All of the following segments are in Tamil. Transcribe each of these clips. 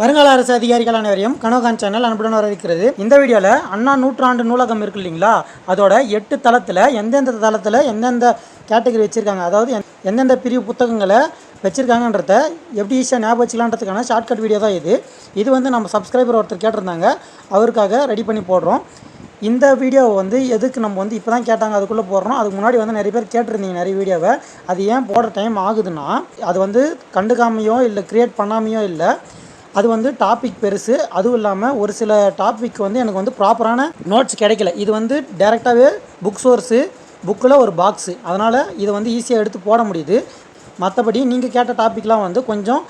வருங்கால அரசு அதிகாரிகள் அனைவரையும் கனோகான் சேனல் அன்புடன் வரவேற்கிறது. இந்த வீடியோவில் அண்ணா நூற்றாண்டு நூலகம் இருக்கு இல்லைங்களா? அதோட எட்டு தளத்தில் எந்தெந்த தளத்தில் எந்தெந்த கேட்டகரி வச்சுருக்காங்க அதாவது எந்தெந்த பிரிவு புத்தகங்களை வச்சுருக்காங்கன்றத எப்படி ஈஸியாக ஞாபகம் வச்சுக்கலான்றதுக்கான ஷார்ட்கட் வீடியோ தான் இது. இது வந்து நம்ம சப்ஸ்கிரைபர் ஒருத்தர் கேட்டிருந்தாங்க. அவருக்காக ரெடி பண்ணி போடுறோம். இந்த வீடியோவை வந்து எதுக்கு நம்ம வந்து இப்போ தான் கேட்டாங்க அதுக்குள்ளே போடுறோம். அதுக்கு முன்னாடி வந்து நிறைய பேர் கேட்டிருந்தீங்க நிறைய வீடியோவை அது ஏன் போடுற டைம் ஆகுதுன்னா அது வந்து கண்டுக்காமையோ இல்லை க்ரியேட் பண்ணாமையோ இல்லை அது வந்து டாபிக் பெருசு. அதுவும் இல்லாமல் ஒரு சில டாபிக் வந்து எனக்கு வந்து ப்ராப்பரான நோட்ஸ் கிடைக்கல. இது வந்து டேரெக்டாகவே புக் சோர்ஸு புக்கில் ஒரு பாக்ஸு அதனால் இதை வந்து ஈஸியாக எடுத்து போட முடியுது. மற்றபடி நீங்கள் கேட்ட டாப்பிக்லாம் வந்து கொஞ்சம்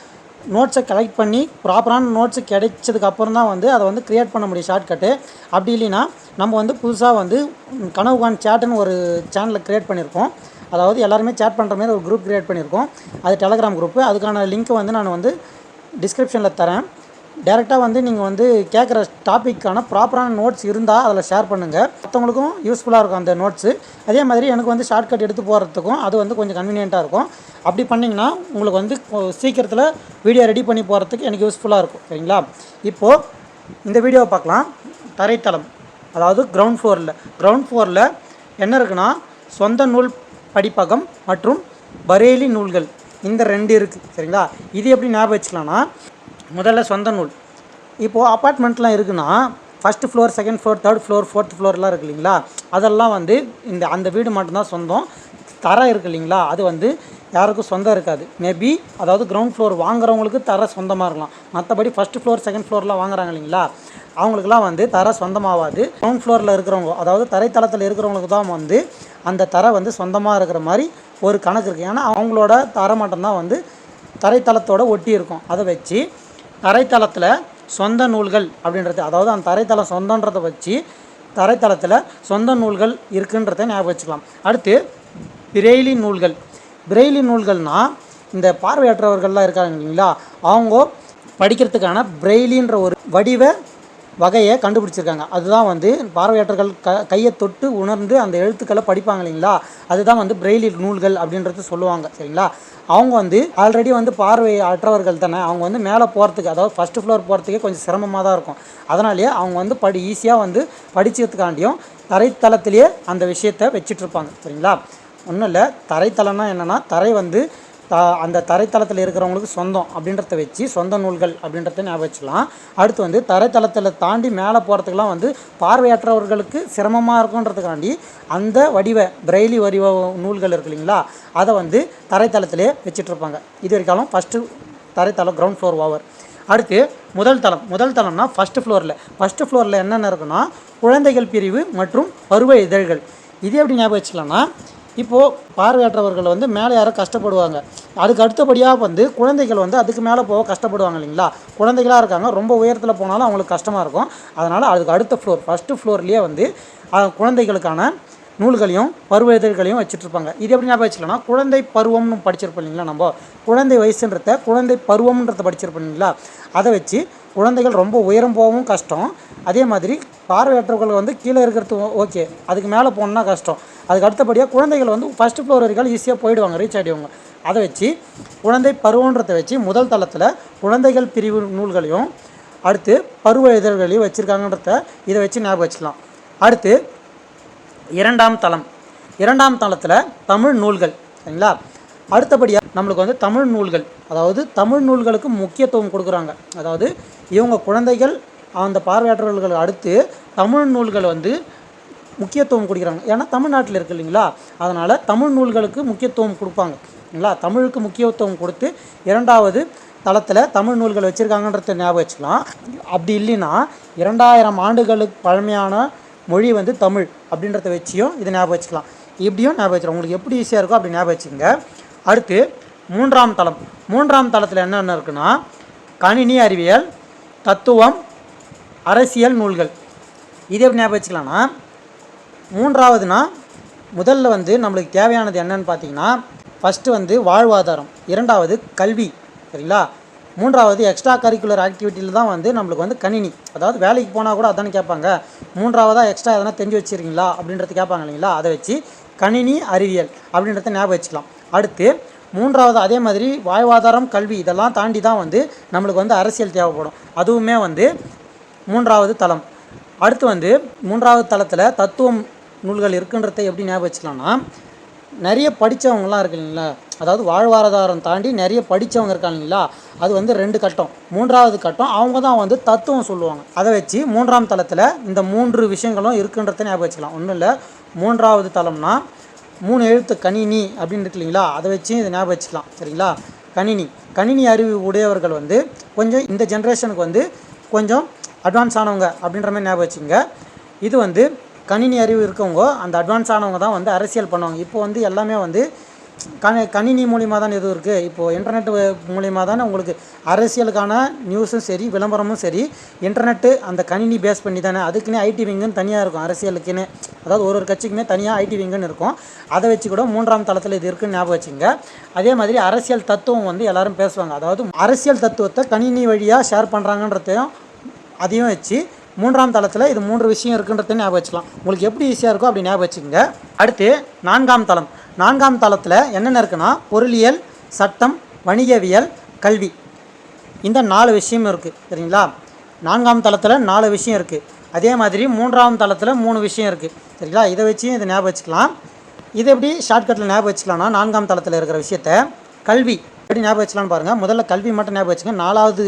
நோட்ஸை கலெக்ட் பண்ணி ப்ராப்பரான நோட்ஸு கிடைச்சதுக்கு அப்புறம் தான் வந்து அதை வந்து க்ரியேட் பண்ண முடியும் ஷார்ட்கட்டு அப்படி இல்லைன்னா நம்ம வந்து புதுசாக வந்து கனவுகான் சேட்டுன்னு ஒரு சேனலை க்ரியேட் பண்ணியிருக்கோம் அதாவது எல்லாருமே சேட் பண்ணுற மாதிரி ஒரு குரூப் க்ரியேட் பண்ணியிருக்கோம் அது டெலகிராம் குரூப்பு அதுக்கான லிங்க்கை வந்து நான் வந்து டிஸ்கிரிப்ஷனில் தரேன். டேரெக்டாக வந்து நீங்கள் வந்து கேட்குற டாப்பிக்கான ப்ராப்பரான நோட்ஸ் இருந்தால் அதில் ஷேர் பண்ணுங்கள் மற்றவங்களுக்கும் யூஸ்ஃபுல்லாக இருக்கும் அந்த நோட்ஸு அதே மாதிரி எனக்கு வந்து ஷார்ட்கட் எடுத்து போகிறதுக்கும் அது வந்து கொஞ்சம் கன்வீனியண்ட்டாக இருக்கும். அப்படி பண்ணிங்கன்னா உங்களுக்கு வந்து சீக்கிரத்தில் வீடியோ ரெடி பண்ணி போகிறதுக்கு எனக்கு யூஸ்ஃபுல்லாக இருக்கும். சரிங்களா? இப்போது இந்த வீடியோவை பார்க்கலாம். தரைத்தளம். அதாவது கிரவுண்ட் ஃப்ளோரில் கிரவுண்ட் ஃப்ளோரில் என்ன இருக்குன்னா சொந்த நூல் படிப்பகம் மற்றும் பரேலி நூல்கள். இந்த ரெண்டு இருக்குது சரிங்களா? இது எப்படி ஞாபகம் வச்சுக்கலாம்னா முதல்ல சொந்த நூல். இப்போது அப்பார்ட்மெண்ட்லாம் இருக்குன்னா first floor second floor third floor fourth ஃப்ளோர்லாம் இருக்கு இல்லைங்களா? அதெல்லாம் வந்து இந்த அந்த வீடு மட்டும்தான் சொந்தம். தரம் இருக்கு இல்லைங்களா? அது வந்து யாருக்கும் சொந்தம் இருக்காது. மேபி அதாவது கிரவுண்ட் ஃப்ளோர் வாங்குறவங்களுக்கு தர சொந்தமாக இருக்கலாம். மற்றபடி ஃபஸ்ட் ஃப்ளோர் செகண்ட் ஃப்ளோர்லாம் வாங்குறாங்க இல்லைங்களா? அவங்களுக்குலாம் வந்து தர சொந்தமாகாது கிரவுண்ட் ஃப்ளோரில் இருக்கிறவங்க அதாவது தரைத்தளத்தில் இருக்கிறவங்களுக்கு தான் வந்து அந்த தர வந்து சொந்தமாக இருக்கிற மாதிரி ஒரு கணக்கு இருக்குது ஏன்னா அவங்களோட தரமட்டம் தான் வந்து தரைத்தளத்தோட ஒட்டி இருக்கும் அதை வச்சு தரைத்தளத்தில் சொந்த நூல்கள் அப்படின்றது அதாவது அந்த தரைத்தளம் சொந்தன்றதை வச்சு தரைத்தளத்தில் சொந்த நூல்கள் இருக்குன்றதை ஞாபகம் வச்சுக்கலாம். அடுத்து பிரெய்லி நூல்கள். பிரெய்லி நூல்கள்னால் இந்த பார்வையற்றவர்கள்லாம் இருக்காங்க இல்லைங்களா? அவங்க படிக்கிறதுக்கான பிரெய்லின்ற ஒரு வடிவ வகையை கண்டுபிடிச்சிருக்காங்க. அதுதான் வந்து பார்வையாளர்கள் க கையை தொட்டு உணர்ந்து அந்த எழுத்துக்களை படிப்பாங்க இல்லைங்களா? அதுதான் வந்து பிரெய்லி நூல்கள் அப்படின்றது சொல்லுவாங்க சரிங்களா? அவங்க வந்து ஆல்ரெடி வந்து பார்வை அற்றவர்கள் தானே. அவங்க வந்து மேலே போகிறதுக்கு அதாவது ஃபஸ்ட்டு ஃப்ளோர் போகிறதுக்கே கொஞ்சம் சிரமமாக தான் இருக்கும். அதனாலேயே அவங்க வந்து படி ஈஸியாக வந்து படிச்சதுக்காண்டியும் தரைத்தளத்திலேயே அந்த விஷயத்தை வச்சிட்டு இருப்பாங்க சரிங்களா? ஒன்றும் இல்லை தரைத்தளம்னா என்னென்னா தரை வந்து த அந்த தரைத்தளத்தில் இருக்கிறவங்களுக்கு சொந்தம் அப்படின்றத வச்சு சொந்த நூல்கள் அப்படின்றத ஞாபகம் வச்சுக்கலாம். அடுத்து வந்து தரைத்தளத்தில் தாண்டி மேலே போகிறதுக்கெலாம் வந்து பார்வையற்றவர்களுக்கு சிரமமாக இருக்குன்றதுக்காண்டி அந்த வடிவ பிரெய்லி வடிவ நூல்கள் இருக்கு இல்லைங்களா? அதை வந்து தரைத்தளத்திலே வச்சிட்ருப்பாங்க. இது வரைக்காலும் ஃபஸ்ட்டு தரைத்தளம் கிரவுண்ட் ஃப்ளோர் ஓவர். அடுத்து முதல் தளம். முதல் தளம்னா ஃபஸ்ட்டு ஃப்ளோரில் ஃபஸ்ட்டு ஃப்ளோரில் என்னென்ன இருக்குன்னா குழந்தைகள் பிரிவு மற்றும் பருவ இதழ்கள். இது எப்படி ஞாபகம் வச்சுக்கலாம்னா இப்போது பார்வையற்றவர்கள் வந்து மேலே யாரோ கஷ்டப்படுவாங்க. அதுக்கு அடுத்தபடியாக வந்து குழந்தைகள் வந்து அதுக்கு மேலே போக கஷ்டப்படுவாங்க இல்லைங்களா? குழந்தைகளாக இருக்காங்க. ரொம்ப உயரத்தில் போனாலும் அவங்களுக்கு கஷ்டமாக இருக்கும். அதனால் அதுக்கு அடுத்த ஃப்ளோர் ஃபஸ்ட்டு ஃப்ளோர்லேயே வந்து குழந்தைகளுக்கான நூல்களையும் பருவ இதழ்களையும் வச்சுட்ருப்பாங்க இது எப்படி ஞாபகம் வச்சுக்கலாம்னா குழந்தை பருவம்னு படிச்சிருப்போம் இல்லைங்களா நம்ம? குழந்தை வயசுன்றத குழந்தை பருவம்ன்றத படிச்சிருப்போம் இல்லைங்களா? அதை வச்சு குழந்தைகள் ரொம்ப உயரம் போகவும் கஷ்டம். அதே மாதிரி பார்வையற்றவர்கள் வந்து கீழே இருக்கிறது ஓகே. அதுக்கு மேலே போகணுன்னா கஷ்டம். அதுக்கு அடுத்தபடியாக குழந்தைகள் வந்து ஃபஸ்ட்டு ஃப்ளோர் வரைக்கும் ஈஸியாக போயிடுவாங்க ரீச் ஆகிடுவாங்க அதை வச்சு குழந்தை பருவன்றதை வச்சு முதல் தளத்தில் குழந்தைகள் பிரிவு நூல்களையும் அடுத்து பருவ இதழ்களையும் வச்சுருக்காங்கன்றத இதை வச்சு ஞாபகம் வச்சுக்கலாம். அடுத்து இரண்டாம் தளம். இரண்டாம் தளத்தில் தமிழ் நூல்கள் சரிங்களா? அடுத்தபடியாக நம்மளுக்கு வந்து தமிழ் நூல்கள் அதாவது தமிழ் நூல்களுக்கு முக்கியத்துவம் கொடுக்குறாங்க. அதாவது இவங்க குழந்தைகள் அந்த பார்வையாற்றவர்கள் அடுத்து தமிழ் நூல்கள் வந்து முக்கியத்துவம் கொடுக்குறாங்க. ஏன்னா தமிழ்நாட்டில் இருக்கு இல்லைங்களா? அதனால் தமிழ் நூல்களுக்கு முக்கியத்துவம் கொடுப்பாங்க. இல்லைங்களா? தமிழுக்கு முக்கியத்துவம் கொடுத்து இரண்டாவது தளத்தில் தமிழ் நூல்கள் வச்சுருக்காங்கன்றத ஞாபகம் வச்சுக்கலாம். அப்படி இல்லைன்னா இரண்டாயிரம் ஆண்டுகளுக்கு பழமையான மொழி வந்து தமிழ் அப்படின்றத வச்சியும் இதை ஞாபகம் வச்சுக்கலாம். இப்படியும் ஞாபகம் வச்சுக்கலாம். உங்களுக்கு எப்படி ஈஸியாக இருக்கோ அப்படி ஞாபகம் வச்சுங்க அடுத்து மூன்றாம் தளம். மூன்றாம் தளத்தில் என்னென்ன இருக்குன்னா கணினி அறிவியல் தத்துவம் அரசியல் நூல்கள். இது எப்படி ஞாபகம் வச்சுக்கலாம்னா மூன்றாவதுனா முதல்ல வந்து நம்மளுக்கு தேவையானது என்னன்னு பார்த்தீங்கன்னா ஃபஸ்ட்டு வந்து வாழ்வாதாரம் இரண்டாவது கல்வி சரிங்களா? மூன்றாவது எக்ஸ்ட்ரா கரிக்குலர் ஆக்டிவிட்டியில் தான் வந்து நம்மளுக்கு வந்து கணினி அதாவது வேலைக்கு போனால் கூட அதானே கேட்பாங்க. மூன்றாவதாக எக்ஸ்ட்ரா எதனா தெரிஞ்சு வச்சிருக்கீங்களா? அப்படின்றது கேட்பாங்க இல்லைங்களா? அதை வச்சு கணினி அறிவியல் அப்படின்றத ஞாபகம் வச்சுக்கலாம். அடுத்து மூன்றாவது அதே மாதிரி வாழ்வாதாரம் கல்வி இதெல்லாம் தாண்டி தான் வந்து நம்மளுக்கு வந்து அரசியல் தேவைப்படும். அதுவுமே வந்து மூன்றாவது தளம். அடுத்து வந்து மூன்றாவது தளத்தில் தத்துவம் நூல்கள் இருக்குன்றதை எப்படி ஞாபகம் வச்சுக்கலாம்னா நிறைய படித்தவங்களாம் இருக்கு இல்லைங்களா? அதாவது வாழ்வாதாரம் தாண்டி நிறைய படித்தவங்க இருக்காங்க இல்லைங்களா? அது வந்து ரெண்டு கட்டம். மூன்றாவது கட்டம் அவங்க தான் வந்து தத்துவம் சொல்லுவாங்க. அதை வச்சு மூன்றாம் தளத்தில் இந்த மூன்று விஷயங்களும் இருக்குன்றதை ஞாபகம் வச்சுக்கலாம். ஒன்றும் இல்லை மூன்றாவது தளம்னா மூணு எழுத்து கணினி அப்படின்னு இருக்கு இல்லைங்களா? அதை வச்சு இதை ஞாபகம் வச்சுக்கலாம். சரிங்களா? கணினி. கணினி அறிவு உடையவர்கள் வந்து கொஞ்சம் இந்த ஜென்ரேஷனுக்கு வந்து கொஞ்சம் அட்வான்ஸ் ஆனவங்க அப்படின்ற மாதிரி ஞாபகம் வச்சுங்க இது வந்து கணினி அறிவு இருக்கவங்க அந்த அட்வான்ஸ் ஆனவங்க தான் வந்து அரசியல் பண்ணுவாங்க. இப்போ வந்து எல்லாமே வந்து கண கணினி மூலிமா தான் எதுவும் இருக்குது இப்போது இன்டர்நெட் மூலிமா தானே உங்களுக்கு அரசியலுக்கான நியூஸும் சரி விளம்பரமும் சரி இன்டர்நெட்டு அந்த கணினி பேஸ் பண்ணி தானே அதுக்குன்னே ஐடி விங்குன்னு தனியாக இருக்கும். அரசியலுக்குன்னு அதாவது ஒரு ஒரு கட்சிக்குமே தனியாக ஐடி விங்குன்னு இருக்கும். அதை வச்சு கூட மூன்றாம் தளத்தில் இது இருக்குன்னு ஞாபகம் வச்சுங்க அதே மாதிரி அரசியல் தத்துவம் வந்து எல்லாரும் பேசுவாங்க. அதாவது அரசியல் தத்துவத்தை கணினி வழியாக ஷேர் பண்ணுறாங்கன்றதையும் அதையும் வச்சு மூன்றாம் தளத்தில் இது மூன்று விஷயம் இருக்குன்றதை ஞாபகம் வச்சுக்கலாம். உங்களுக்கு எப்படி ஈஸியாக இருக்கோ அப்படி ஞாபகம் வச்சுக்கோங்க. அடுத்து நான்காம் தளம். நான்காம் தளத்தில் என்னென்ன இருக்குன்னா பொருளியல் சட்டம் வணிகவியல் கல்வி. இந்த நாலு விஷயம் இருக்குது சரிங்களா? நான்காம் தளத்தில் நாலு விஷயம் இருக்குது அதே மாதிரி மூன்றாம் தளத்தில் மூணு விஷயம் இருக்குது சரிங்களா? இதை வச்சும் இதை ஞாபகம் வச்சுக்கலாம். இது எப்படி ஷார்ட்கட்டில் ஞாபகம் வச்சுக்கலாம்னா நான்காம் தளத்தில் இருக்கிற விஷயத்த கல்வி எப்படி ஞாபகம் வச்சுக்கலாம்னு பாருங்கள் முதல்ல கல்வி மட்டும் ஞாபகம் வச்சுங்க நாலாவது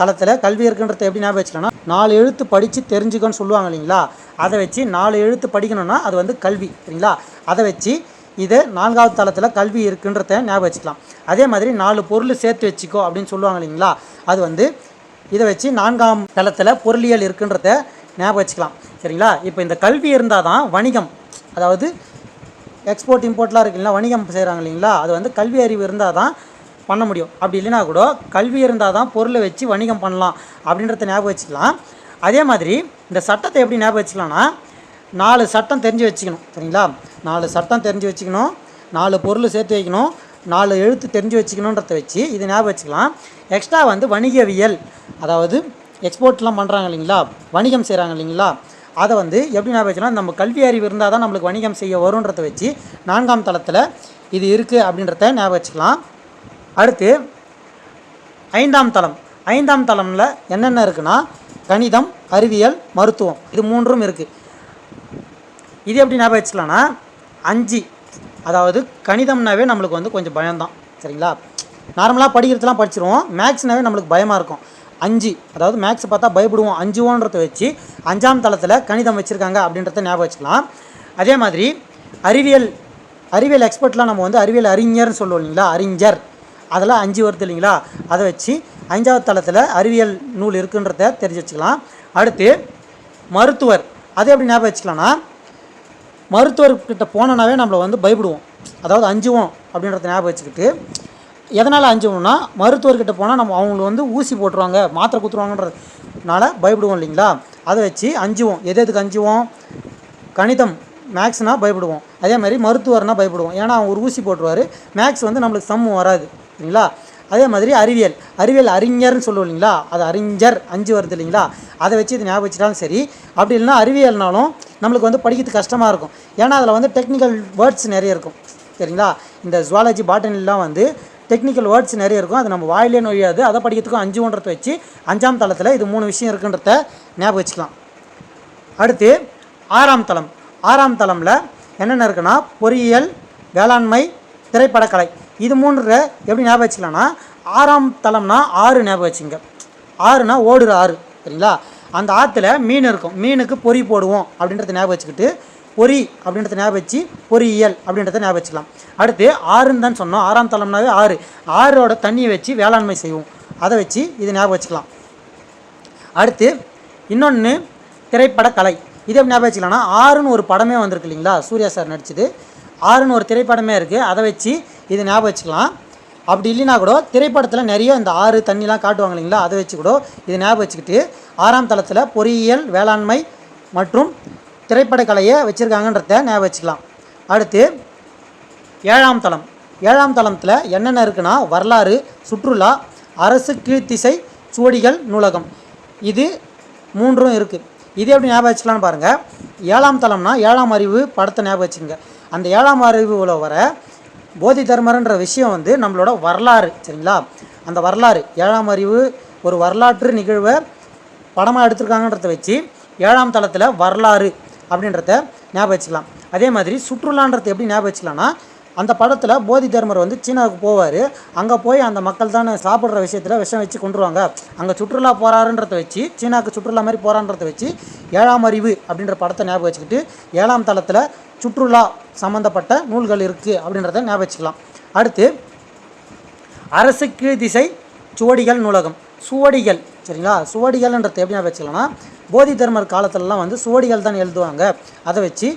தளத்தில் கல்வி இருக்குன்றத எப்படி ஞாபகம் வச்சுக்கலாம்னா நாலு எழுத்து படித்து தெரிஞ்சுக்கன்னு சொல்லுவாங்க இல்லைங்களா? அதை வச்சு நாலு எழுத்து படிக்கணும்னா அது வந்து கல்வி சரிங்களா? அதை வச்சு இதை நான்காவது தளத்தில் கல்வி இருக்குன்றத ஞாபகம் வச்சுக்கலாம். அதே மாதிரி நாலு பொருள் சேர்த்து வச்சுக்கோ அப்படின்னு சொல்லுவாங்க இல்லைங்களா? அது வந்து இதை வச்சு நான்காம் தளத்தில் பொருளியல் இருக்குன்றத ஞாபகம் வச்சுக்கலாம் சரிங்களா? இப்போ இந்த கல்வி இருந்தால் தான் வணிகம் அதாவது எக்ஸ்போர்ட் இம்போர்ட்லாம் இருக்குங்களா இல்லைங்களா? வணிகம் செய்கிறாங்க இல்லைங்களா? அது வந்து கல்வி அறிவு இருந்தால் தான் பண்ண முடியும். அப்படி இல்லைனா கூட கல்வி இருந்தால் தான் பொருளை வச்சு வணிகம் பண்ணலாம் அப்படின்றத ஞாபகம் வச்சுக்கலாம். அதே மாதிரி இந்த சட்டத்தை எப்படி ஞாபகம் வச்சுக்கலாம்னா நாலு சட்டம் தெரிஞ்சு வச்சுக்கணும். சரிங்களா? நாலு சட்டம் தெரிஞ்சு வச்சுக்கணும். நாலு பொருள் சேர்த்து வைக்கணும். நாலு எழுத்து தெரிஞ்சு வச்சுக்கணுன்றத வச்சு இது ஞாபகம் வச்சுக்கலாம். எக்ஸ்ட்ரா வந்து வணிகவியல். அதாவது எக்ஸ்போர்ட்லாம் பண்ணுறாங்க இல்லைங்களா? வணிகம் செய்கிறாங்க இல்லைங்களா? அதை வந்து எப்படி ஞாபகம் வச்சுக்கலாம் நம்ம கல்வி அறிவு இருந்தால் தான் நம்மளுக்கு வணிகம் செய்ய வரும்ன்றத வச்சு நான்காம் தளத்தில் இது இருக்குது அப்படின்றத ஞாபகம் வச்சுக்கலாம். அடுத்து ஐந்தாம் தளம். ஐந்தாம் தளமில் என்னென்ன இருக்குன்னா கணிதம் அறிவியல் மருத்துவம். இது மூன்றும் இருக்குது இது எப்படி ஞாபகம் வச்சுக்கலாம்னா அஞ்சு. அதாவது கணிதம்னாவே நம்மளுக்கு வந்து கொஞ்சம் பயம்தான். சரிங்களா? நார்மலாக படிக்கிறதுலாம் படிச்சிருவோம். மேக்ஸ்னாவே நம்மளுக்கு பயமாக இருக்கும். அஞ்சு. அதாவது மேக்ஸ் பார்த்தா பயப்படுவோம். அஞ்சுவோன்றத வச்சு அஞ்சாம் தளத்தில் கணிதம் வச்சுருக்காங்க அப்படின்றத ஞாபகம் வச்சுக்கலாம். அதே மாதிரி அறிவியல் அறிவியல் எக்ஸ்பர்ட்லாம் நம்ம வந்து அறிவியல் அறிஞர்னு சொல்லுவோம் இல்லைங்களா? அறிஞர். அதெல்லாம் அஞ்சு வருது இல்லைங்களா? அதை வச்சு அஞ்சாவது தளத்தில் அறிவியல் நூல் இருக்குன்றத தெரிஞ்சு வச்சுக்கலாம். அடுத்து மருத்துவர். அதை எப்படி ஞாபகம் வச்சுக்கலாம்னா மருத்துவர்கிட்ட போனோன்னாவே நம்மளை வந்து பயப்படுவோம். அதாவது அஞ்சுவோம் அப்படின்றத ஞாபகம் வச்சுக்கிட்டு எதனால் அஞ்சுவோம்னா மருத்துவர்கிட்ட போனால் நம்ம அவங்களை வந்து ஊசி போட்டுருவாங்க மாத்திரை குத்துருவாங்கன்றதுனால பயப்படுவோம் இல்லைங்களா? அதை வச்சு அஞ்சுவோம். எது எதுக்கு அஞ்சுவோம்? கணிதம் மேக்ஸ்னால் பயப்படுவோம். அதே மாதிரி மருத்துவர்னால் பயப்படுவோம். ஏன்னா அவங்க ஒரு ஊசி போட்டுருவார். மேக்ஸ் வந்து நம்மளுக்கு சம்மு வராது. ஓகேங்களா அதே மாதிரி அறிவியல். அறிவியல் அறிஞர்னு சொல்லுவோம் இல்லைங்களா? அது அறிஞர் அஞ்சு வருது இல்லைங்களா? அதை வச்சு இது ஞாபகம் வச்சுட்டாலும் சரி அப்படி இல்லைன்னா அறிவியல்னாலும் நம்மளுக்கு வந்து படிக்கிறது கஷ்டமாக இருக்கும். ஏன்னா அதில் வந்து டெக்னிக்கல் வேர்ட்ஸ் நிறைய இருக்கும். சரிங்களா? இந்த ஜுவாலஜி பாட்டனிலாம் வந்து டெக்னிக்கல் வேர்ட்ஸ் நிறைய இருக்கும். அது நம்ம வாயிலே நொழியாது. அதை படிக்கிறதுக்கும் அஞ்சு ஒன்றத்தை வச்சு அஞ்சாம் தளத்தில் இது மூணு விஷயம் இருக்குன்றத ஞாபகம் வச்சுக்கலாம். அடுத்து ஆறாம் தளம். ஆறாம் தளமில் என்னென்ன இருக்குன்னா பொறியியல் வேளாண்மை திரைப்படக்கலை. இது மூன்று எப்படி ஞாபகம் வச்சுக்கலாம்னா ஆறாம் தளம்னா ஆறு ஞாபகம் வச்சுங்க. ஆறுனா ஓடுற ஆறு சரிங்களா? அந்த ஆற்றுல மீன் இருக்கும். மீனுக்கு பொறி போடுவோம் அப்படின்றத ஞாபகம் வச்சுக்கிட்டு பொறி அப்படின்றத ஞாபகம் வச்சு பொறியியல் அப்படின்றத ஞாபகம் வச்சுக்கலாம். அடுத்து ஆறுன்னு தான் சொன்னோம். ஆறாம் தளம்னாவே ஆறு. ஆறோட தண்ணியை வச்சு வேளாண்மை செய்வோம். அதை வச்சு இது ஞாபகம் வச்சுக்கலாம். அடுத்து இன்னொன்று திரைப்படக்கலை. இது எப்படி ஞாபகம் வச்சுக்கலாம்னா ஆறுன்னு ஒரு படமே வந்திருக்கு இல்லைங்களா? சூர்யா சார் நடிச்சது. ஆறுன்னு ஒரு திரைப்படமே இருக்குது அதை வச்சு இது ஞாபகம் வச்சுக்கலாம். அப்படி இல்லைனா கூட திரைப்படத்தில் நிறைய இந்த ஆறு தண்ணிலாம் காட்டுவாங்க இல்லைங்களா? அதை வச்சு கூட இது ஞாபகம் வச்சுக்கிட்டு ஆறாம் தளத்தில் பொறியியல் வேளாண்மை மற்றும் திரைப்படக்கலையை வச்சுருக்காங்கன்றத ஞாபகம் வச்சுக்கலாம். அடுத்து ஏழாம் தளம். ஏழாம் தளத்தில் என்னென்ன இருக்குன்னா வரலாறு சுற்றுலா அரசு கீழ்த்திசை சுவடிகள் நூலகம். இது மூன்றும் இருக்குது இது எப்படி ஞாபகம் வச்சுக்கலான்னு பாருங்கள் ஏழாம் தளம்னா ஏழாம் அறிவு படத்தை ஞாபகம் வச்சுங்க அந்த ஏழாம் அறிவுல வர போதி தர்மர்ன்ற விஷயம் வந்து நம்மளோட வரலாறு சரிங்களா? அந்த வரலாறு ஏழாம் அறிவு ஒரு வரலாற்று நிகழ்வை படமாக எடுத்திருக்காங்கன்றத வச்சு ஏழாம் தளத்தில் வரலாறு அப்படின்றத ஞாபகம் வச்சுக்கலாம். அதே மாதிரி சுற்றுலான்றது எப்படி ஞாபகம் வச்சுக்கலாம்னா அந்த படத்தில் போதி தர்மர் வந்து சீனாவுக்கு போவார். அங்கே போய் அந்த மக்கள் தானே சாப்பிட்ற விஷயத்தில் விஷம் வச்சு கொண்டுருவாங்க அங்கே சுற்றுலா போகிறாருன்றத வச்சு சீனாவுக்கு சுற்றுலா மாதிரி போகிறான்றத வச்சு ஏழாம் அறிவு அப்படின்ற படத்தை ஞாபகம் வச்சுக்கிட்டு ஏழாம் தளத்தில் சுற்றுலா சம்மந்தப்பட்ட நூல்கள் இருக்குது அப்படின்றத ஞாபகம் வச்சுக்கலாம். அடுத்து அரசு கீழ் திசை சுவடிகள் நூலகம். சுவடிகள் சரிங்களா? சுவடிகள்ன்றது எப்படி ஞாபகம் வச்சுக்கலாம்னா போதி தர்மர் காலத்திலலாம் வந்து சுவடிகள் தான் எழுதுவாங்க. அதை வச்சு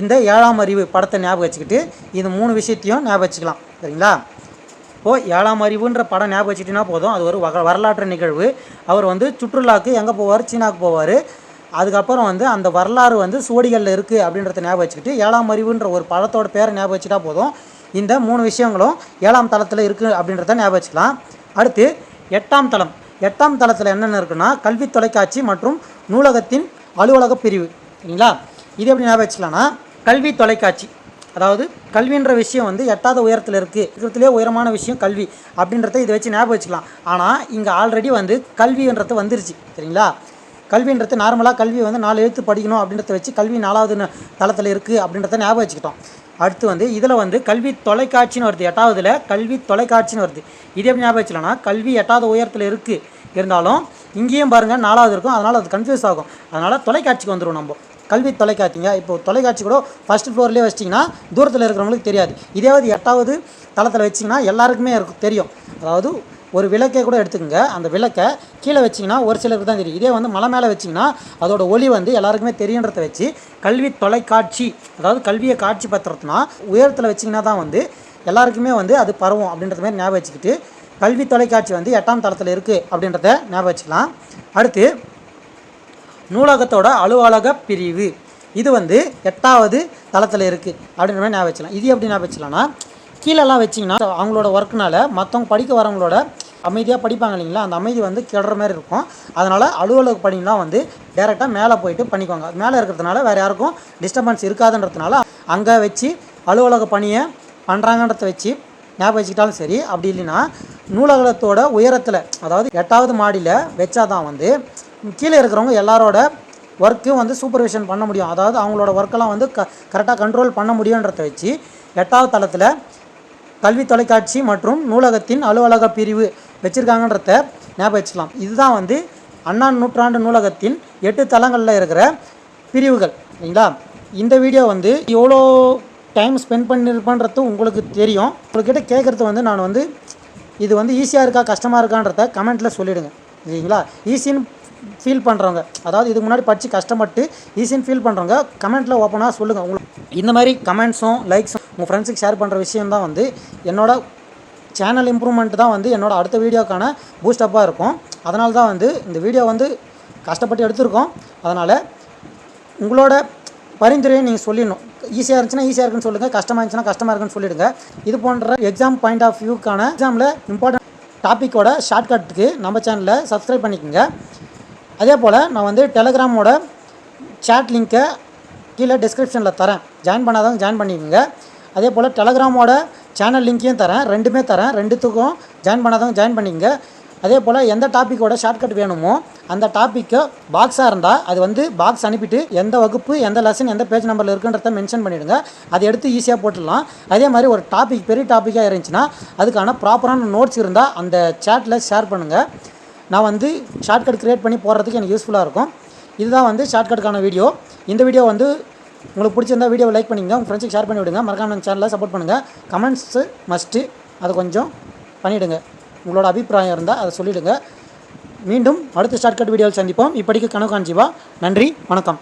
இந்த ஏழாம் அறிவு படத்தை ஞாபகம் வச்சுக்கிட்டு இது மூணு விஷயத்தையும் ஞாபகம் வச்சுக்கலாம். சரிங்களா? இப்போது ஏழாம் அறிவுன்ற படம் ஞாபகம் வச்சுக்கிட்டீங்கன்னா போதும். அது ஒரு வரலாற்று நிகழ்வு. அவர் வந்து சுற்றுலாக்கு எங்கே போவார்? சீனாவுக்கு போவார். அதுக்கப்புறம் வந்து அந்த வரலாறு வந்து சுவடிகளில் இருக்குது அப்படின்றத ஞாபகம் வச்சுக்கிட்டு ஏழாம் அறிவுன்ற ஒரு படத்தோட பேரை ஞாபகம் வச்சுட்டா போதும். இந்த மூணு விஷயங்களும் ஏழாம் தளத்தில் இருக்குது அப்படின்றத ஞாபகம் வச்சுக்கலாம். அடுத்து எட்டாம் தளம். எட்டாம் தளத்தில் என்னென்ன இருக்குன்னா கல்வி தொலைக்காட்சி மற்றும் நூலகத்தின் அலுவலக பிரிவு. சரிங்களா? இது எப்படி ஞாபகம் வச்சுக்கலாம்னா கல்வி தொலைக்காட்சி. அதாவது கல்வின்ற விஷயம் வந்து எட்டாவது உயரத்தில் இருக்குது இருக்கிறதுலே உயரமான விஷயம் கல்வி அப்படின்றத இதை வச்சு ஞாபகம் வச்சுக்கலாம். ஆனால் இங்கே ஆல்ரெடி வந்து கல்வின்றது வந்துருச்சு. சரிங்களா? கல்வின்றது நார்மலாக கல்வி வந்து நாலு எழுத்து படிக்கணும் அப்படின்றத வச்சு கல்வி நாலாவது தளத்தில் இருக்குது அப்படின்றத ஞாபகம் வச்சுக்கிட்டோம். அடுத்து வந்து இதில் வந்து கல்வி தொலைக்காட்சின்னு வருது. எட்டாவதுல கல்வி தொலைக்காட்சின்னு வருது. இது எப்படி ஞாபகம் வச்சுக்கலாம்னா கல்வி எட்டாவது உயரத்தில் இருக்குது இருந்தாலும் இங்கேயும் பாருங்கள் நாலாவது இருக்கும். அதனால் அது கன்ஃபியூஸ் ஆகும். அதனால் தொலைக்காட்சிக்கு வந்துடும் நம்ம. கல்வி தொலைக்காட்சிங்க. இப்போ தொலைக்காட்சி கூட ஃபஸ்ட் ஃப்ளோர்லேயே வச்சிட்டிங்கன்னா தூரத்தில் இருக்கிறவங்களுக்கு தெரியாது. இதேவது எட்டாவது தளத்தில் வச்சிங்கன்னா எல்லாருக்குமே இருக்கும் தெரியும். அதாவது ஒரு விளக்கை கூட எடுத்துக்கோங்க. அந்த விளக்கை கீழே வச்சிங்கன்னா ஒரு சிலருக்கு தான் தெரியும். இதே வந்து மலை மேலே வச்சிங்கன்னா அதோட ஒளி வந்து எல்லாருக்குமே தெரியுன்றத வச்சு கல்வி தொலைக்காட்சி அதாவது கல்வியை காட்சி பத்திரத்துனா உயரத்தில் வச்சிங்கன்னா தான் வந்து எல்லாருக்குமே வந்து அது பரவும் அப்படின்றத மாதிரி ஞாபகம் வச்சுக்கிட்டு கல்வி தொலைக்காட்சி வந்து எட்டாம் தளத்தில் இருக்குது அப்படின்றத ஞாபகம் வச்சுக்கலாம். அடுத்து நூலகத்தோட அலுவலக பிரிவு. இது வந்து எட்டாவது தளத்தில் இருக்குது அப்படின்ற மாதிரி ஞாபகம் வச்சலாம் இது எப்படி ஞாபகம் வச்சுக்கலாம்னா கீழெல்லாம் வச்சிங்கன்னா அவங்களோட ஒர்க்குனால மற்றவங்க படிக்க வரவங்களோட அமைதியாக படிப்பாங்க இல்லைங்களா? அந்த அமைதி வந்து கெடுற மாதிரி இருக்கும். அதனால் அலுவலக பணிலாம் வந்து டேரெக்டாக மேலே போயிட்டு பண்ணிக்குவாங்க. மேலே இருக்கிறதுனால வேறு யாருக்கும் டிஸ்டர்பன்ஸ் இருக்காதுன்றதுனால அங்கே வச்சு அலுவலக பணியை பண்ணுறாங்கன்றத வச்சு ஞாபகம் வச்சுக்கிட்டாலும் சரி அப்படி இல்லைன்னா நூலகத்தோட உயரத்தில் அதாவது எட்டாவது மாடியில் வச்சாதான் வந்து கீழே இருக்கிறவங்க எல்லாரோட ஒர்க்கும் வந்து சூப்பர்விஷன் பண்ண முடியும். அதாவது அவங்களோட ஒர்க்கெல்லாம் வந்து க கரெக்டாக கண்ட்ரோல் பண்ண முடியுன்றத வச்சு எட்டாவது தளத்தில் கல்வி தொலைக்காட்சி மற்றும் நூலகத்தின் அலுவலக பிரிவு வச்சுருக்காங்கன்றத ஞாபகம் வச்சுக்கலாம். இதுதான் வந்து அண்ணா நூற்றாண்டு நூலகத்தின் எட்டு தளங்களில் இருக்கிற பிரிவுகள் சரிங்களா இந்த வீடியோ வந்து எவ்வளோ டைம் ஸ்பெண்ட் பண்ணியிருப்பேன்றது உங்களுக்கு தெரியும். உங்கள்கிட்ட கேட்குறது வந்து நான் வந்து இது வந்து ஈஸியாக இருக்கா கஷ்டமாக இருக்கான்றத கமெண்ட்டில் சொல்லிவிடுங்க சரிங்களா ஈஸின்னு ஃபீல் பண்ணுறவங்க அதாவது இதுக்கு முன்னாடி படித்து கஷ்டப்பட்டு ஈஸின்னு ஃபீல் பண்ணுறவங்க கமெண்ட்டில் ஓப்பனாக சொல்லுங்கள் உங்களுக்கு இந்த மாதிரி கமெண்ட்ஸும் லைக்ஸும் உங்கள் ஃப்ரெண்ட்ஸுக்கு ஷேர் பண்ணுற விஷயம் தான் வந்து என்னோட சேனல் இம்ப்ரூவ்மெண்ட் தான் வந்து என்னோடய அடுத்த வீடியோக்கான பூஸ்டப்பாக இருக்கும். அதனால தான் வந்து இந்த வீடியோ வந்து கஷ்டப்பட்டு எடுத்திருக்கோம். அதனால் உங்களோட பரிந்துரையை நீங்கள் சொல்லிடணும். ஈஸியாக இருந்துச்சுன்னா ஈஸியாக இருக்குன்னு சொல்லுங்கள் கஷ்டமாக இருந்துச்சுன்னா கஷ்டமாக இருக்குன்னு சொல்லிடுங்க. இது போன்ற எக்ஸாம் பாயிண்ட் ஆஃப் வியூக்கான எக்ஸாமில் இம்பார்ட்டன்ட் டாப்பிக்கோட ஷார்ட்கட்டுக்கு நம்ம சேனலில் சப்ஸ்கிரைப் பண்ணிக்கோங்க. அதே போல் நான் வந்து டெலகிராமோட சேட் லிங்க்கை கீழே டிஸ்கிரிப்ஷனில் தரேன். ஜாயின் பண்ணாதவங்க ஜாயின் பண்ணிக்கோங்க. அதே போல் டெலகிராமோட சேனல் லிங்க்கையும் தரேன். ரெண்டுமே தரேன். ரெண்டுத்துக்கும் ஜாயின் பண்ணாதவங்க ஜாயின் பண்ணிக்கங்க. அதே போல் எந்த டாப்பிக்கோட ஷார்ட்கட் வேணுமோ அந்த டாப்பிக்கு பாக்ஸாக இருந்தால் அது வந்து பாக்ஸ் அனுப்பிட்டு எந்த வகுப்பு எந்த லெசன் எந்த பேஜ் நம்பரில் இருக்குன்றத மென்ஷன் பண்ணிவிடுங்க அதை எடுத்து ஈஸியாக போட்டுடலாம். அதே மாதிரி ஒரு டாபிக் பெரிய டாப்பிக்காக இருந்துச்சுன்னா அதுக்கான ப்ராப்பரான நோட்ஸ் இருந்தால் அந்த சேட்டில் ஷேர் பண்ணுங்கள் நான் வந்து ஷார்ட்கட் க்ரியேட் பண்ணி போடுறதுக்கு எனக்கு யூஸ்ஃபுல்லாக இருக்கும். இதுதான் வந்து ஷார்ட்கட்டுக்கான வீடியோ இந்த வீடியோ வந்து உங்களுக்கு பிடிச்சிருந்தா வீடியோவை லைக் பண்ணிங்க உங்கள் ஃப்ரெண்ட்ஸுக்கு ஷேர் பண்ணி விடுங்க. மறக்காம நம்ம சேனலை சப்போர்ட் பண்ணுங்கள் கமெண்ட்ஸு மஸ்ட்டு அதை கொஞ்சம் பண்ணிவிடுங்க உங்களோட அபிப்பிராயம் இருந்தால் அதை சொல்லிவிடுங்க மீண்டும் அடுத்த ஷார்ட்கட் வீடியோவில் சந்திப்போம். இப்படிக்கு கனவு காஞ்சிவா நன்றி. வணக்கம்.